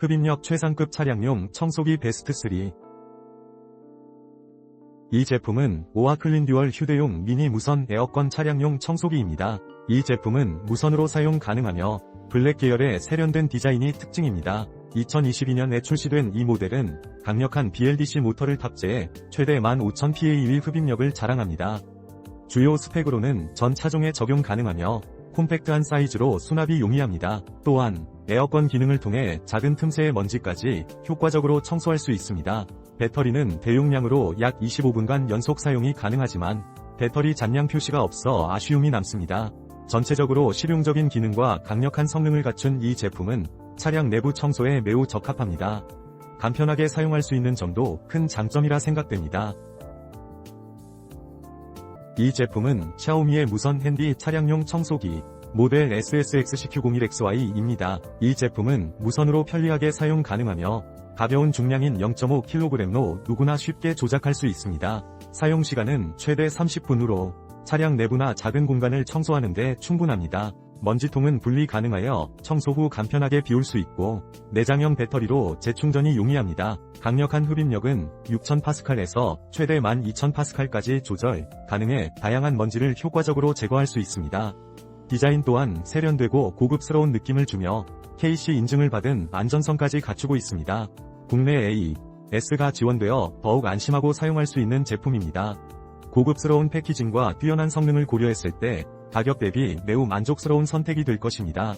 흡입력 최상급 차량용 청소기 베스트 3. 이 제품은 오아 클린 듀얼 휴대용 미니 무선 에어컨 차량용 청소기입니다. 이 제품은 무선으로 사용 가능하며 블랙 계열의 세련된 디자인이 특징입니다. 2022년에 출시된 이 모델은 강력한 BLDC 모터를 탑재해 최대 15,000PA의 흡입력을 자랑합니다. 주요 스펙으로는 전 차종에 적용 가능하며 콤팩트한 사이즈로 수납이 용이합니다. 또한 에어컨 기능을 통해 작은 틈새의 먼지까지 효과적으로 청소할 수 있습니다. 배터리는 대용량으로 약 25분간 연속 사용이 가능하지만 배터리 잔량 표시가 없어 아쉬움이 남습니다. 전체적으로 실용적인 기능과 강력한 성능을 갖춘 이 제품은 차량 내부 청소에 매우 적합합니다. 간편하게 사용할 수 있는 점도 큰 장점이라 생각됩니다. 이 제품은 샤오미의 무선 핸디 차량용 청소기 모델 SSX-CQ01XY입니다. 이 제품은 무선으로 편리하게 사용 가능하며 가벼운 중량인 0.5kg로 누구나 쉽게 조작할 수 있습니다. 사용 시간은 최대 30분으로 차량 내부나 작은 공간을 청소하는데 충분합니다. 먼지통은 분리 가능하여 청소 후 간편하게 비울 수 있고 내장형 배터리로 재충전이 용이합니다. 강력한 흡입력은 6000파스칼에서 최대 12000파스칼까지 조절 가능해 다양한 먼지를 효과적으로 제거할 수 있습니다. 디자인 또한 세련되고 고급스러운 느낌을 주며 KC 인증을 받은 안전성까지 갖추고 있습니다. 국내 A, S가 지원되어 더욱 안심하고 사용할 수 있는 제품입니다. 고급스러운 패키징과 뛰어난 성능을 고려했을 때 가격 대비 매우 만족스러운 선택이 될 것입니다.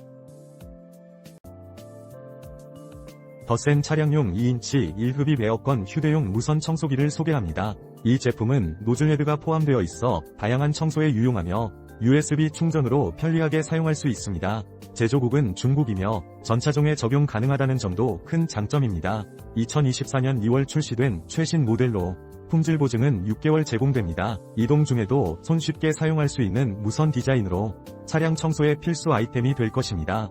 더센 차량용 2인치 1흡입 에어컨 휴대용 무선 청소기를 소개합니다. 이 제품은 노즐 헤드가 포함되어 있어 다양한 청소에 유용하며 USB 충전으로 편리하게 사용할 수 있습니다. 제조국은 중국이며 전차종에 적용 가능하다는 점도 큰 장점입니다. 2024년 2월 출시된 최신 모델로 품질 보증은 6개월 제공됩니다. 이동 중에도 손쉽게 사용할 수 있는 무선 디자인으로 차량 청소의 필수 아이템이 될 것입니다.